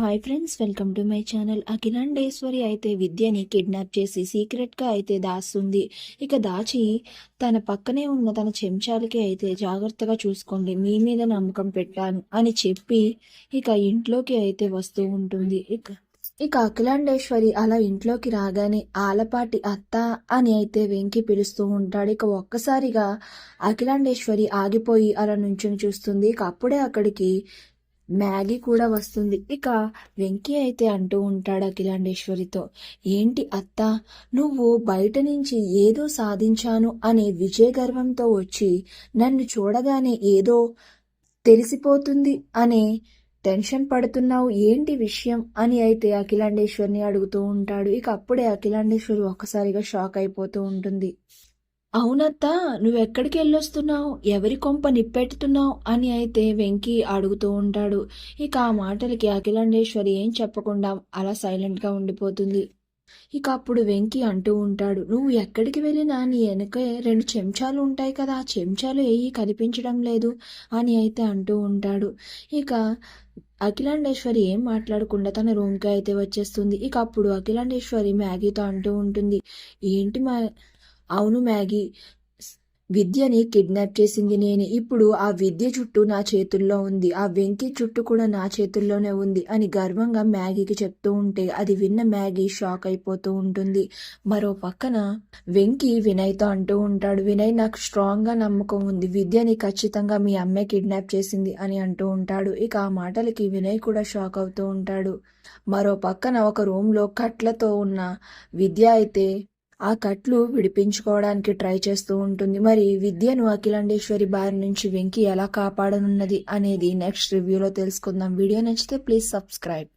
Hi friends welcome to my channel Akhilandeswari అయితే విద్యని kidnap చేసి సీక్రెట్గా అయితే దాస్తుంది. ఇక దాచి తన పక్కనే ఉన్న తన చెంచాలకి అయితే జాగ్రత్తగా చూసుకోండి. మీ మీద నమ్మకం పెట్టాను అని చెప్పి ఇక ఇంట్లోకి అయితే వస్తూ ఉంటుంది. ఇక ఇక అఖిలాండేశ్వరి అలా ఇంట్లోకి రాగానే ఆలపాటి అత్త అని అయితే వెంకి పిలుస్తూ ఉంటాడు. ఇక ఒక్కసారిగా అఖిలాండేశ్వరి ఆగిపోయి అలా నుంచుని చూస్తుంది. ఇక అప్పుడే అక్కడికి మ్యాగీ కూడా వస్తుంది. ఇక వెంకీ అయితే అంటూ ఉంటాడు అఖిలాండేశ్వరితో ఏంటి అత్త నువ్వు బయట నుంచి ఏదో సాధించాను అనే విజయ గర్వంతో వచ్చి నన్ను చూడగానే ఏదో తెలిసిపోతుంది అనే టెన్షన్ పడుతున్నావు? ఏంటి విషయం? అని అయితే అఖిలాండేశ్వరిని అడుగుతూ ఉంటాడు. ఇక అప్పుడే అఖిలాండేశ్వరి ఒక్కసారిగా షాక్ అయిపోతూ ఉంటుంది. అవునత్తా నువ్వెక్కడికి వెళ్ళొస్తున్నావు? ఎవరి కొంప నిప్పెట్టుతున్నావు? అని అయితే వెంకీ అడుగుతూ ఉంటాడు. ఇక ఆ మాటలకి అఖిలాండేశ్వరి ఏం చెప్పకుండా అలా సైలెంట్గా ఉండిపోతుంది. ఇక అప్పుడు వెంకీ అంటూ ఉంటాడు నువ్వు ఎక్కడికి వెళ్ళినా నీ వెనకే రెండు చెంచాలు ఉంటాయి కదా ఆ చెంచాలు ఏవి కనిపించడం లేదు? అని అయితే అంటూ ఉంటాడు. ఇక అఖిలాండేశ్వరి ఏం మాట్లాడకుండా తన రూమ్కి అయితే వచ్చేస్తుంది. ఇక అప్పుడు అఖిలాండేశ్వరి మ్యాగీతో అంటూ ఉంటుంది ఏంటి మా అవును మ్యాగీ. విద్యని కిడ్నాప్ చేసింది నేనే. ఇప్పుడు ఆ విద్య చుట్టూ నా చేతుల్లో ఉంది. ఆ వెంకీ చుట్టూ కూడా నా చేతుల్లోనే ఉంది అని గర్వంగా మ్యాగీకి చెప్తూ ఉంటే అది విన్న మ్యాగీ షాక్ అయిపోతూ ఉంటుంది. మరో పక్కన వెంకీ వినయ్తో అంటూ ఉంటాడు వినయ్ నాకు స్ట్రాంగ్గా నమ్మకం ఉంది. విద్యని ఖచ్చితంగా మీ అమ్మే కిడ్నాప్ చేసింది అని అంటూ ఉంటాడు. ఇక ఆ మాటలకి వినయ్ కూడా షాక్ అవుతూ ఉంటాడు. మరో పక్కన ఒక రూమ్లో కట్లతో ఉన్న విద్య అయితే ఆ కట్లు విడిపించుకోవడానికి ట్రై చేస్తూ ఉంటుంది. మరి విద్యను అఖిలాండేశ్వరి బారి నుంచి వెంకి ఎలా కాపాడనున్నది అనేది నెక్స్ట్ రివ్యూలో తెలుసుకుందాం. వీడియో నచ్చితే ప్లీజ్ సబ్స్క్రైబ్